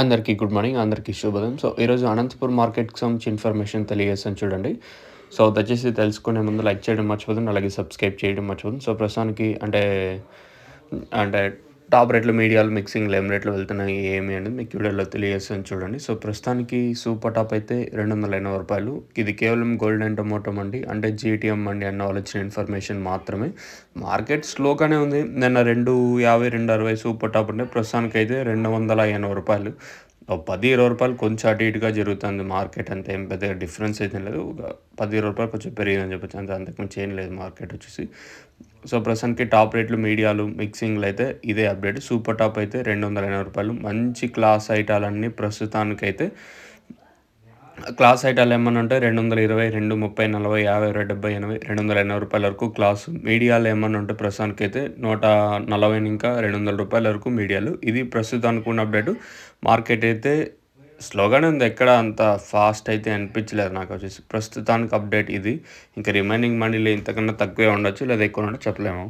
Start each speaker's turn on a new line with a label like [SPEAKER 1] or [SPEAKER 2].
[SPEAKER 1] అందరికీ good morning అందరికీ శుభోదయం. సో ఈరోజు అనంతపురం మార్కెట్కి సంబంధించి ఇన్ఫర్మేషన్ తెలియజేస్తాను చూడండి. సో దయచేసి తెలుసుకునే ముందు లైక్ చేయడం మర్చిపోతుంది అలాగే సబ్స్క్రైబ్ చేయడం మర్చిపోతుంది సో ప్రస్తుతానికి అంటే అంటే టాప్ రేట్లు మీడియాలు మిక్సింగ్ ఏం రేట్లు వెళ్తున్నాయి ఏమి అనేది మీకు వీడియోలో తెలియజేస్తాను చూడండి. సో ప్రస్తుతానికి సూపర్ టాప్ అయితే రెండు వందల ఎనభై రూపాయలు. ఇది కేవలం గోల్డ్ అండ్ టొమాటో మండి అంటే జీటీఎం మండి అన్న వాళ్ళు వచ్చిన ఇన్ఫర్మేషన్ మాత్రమే. మార్కెట్ స్లోగానే ఉంది. నిన్న రెండు యాభై రెండు అరవై సూపర్ టాప్ ఉంటే ప్రస్తుతానికి అయితే రెండు వందల ఎనభై రూపాయలు. పది ఇరవై రూపాయలు కొంచెం అటు ఇటుగా జరుగుతుంది మార్కెట్ అంత ఏం పెద్దగా డిఫరెన్స్ అయితే లేదు. ఒక పది ఇరవై రూపాయలు కొంచెం పెరిగిందని చెప్పచ్చు. అంత అంతకుమించి ఏం లేదు మార్కెట్ వచ్చేసి. సో ప్రస్తుతానికి టాప్ రేట్లు మీడియాలు మిక్సింగ్లు అయితే ఇదే అప్డేట్. సూపర్ టాప్ అయితే రెండు వందల ఎనభై రూపాయలు. మంచి క్లాస్ ఐటాలన్నీ ప్రస్తుతానికైతే క్లాస్ ఐటాలు ఏమన్నా ఉంటే రెండు వందల ఇరవై రెండు ముప్పై నలభై యాభై రెండు డెబ్బై ఎనభై రెండు వందల ఎనభై రూపాయల వరకు క్లాసు. మీడియాలు ఏమన్నా ఉంటే ప్రస్తుతానికి అయితే నూట నలభై ఇంకా రెండు వందల రూపాయల వరకు మీడియాలు. ఇది ప్రస్తుతానికి ఉన్న అప్డేట్. మార్కెట్ అయితే స్లోగానే ఉంది. ఎక్కడ అంత ఫాస్ట్ అయితే అనిపించలేదు నాకు వచ్చేసి. ప్రస్తుతానికి అప్డేట్ ఇది. ఇంకా రిమైనింగ్ మనీలో ఇంతకన్నా తక్కువే ఉండొచ్చు లేదా ఎక్కువ ఉండొచ్చు చెప్పలేము.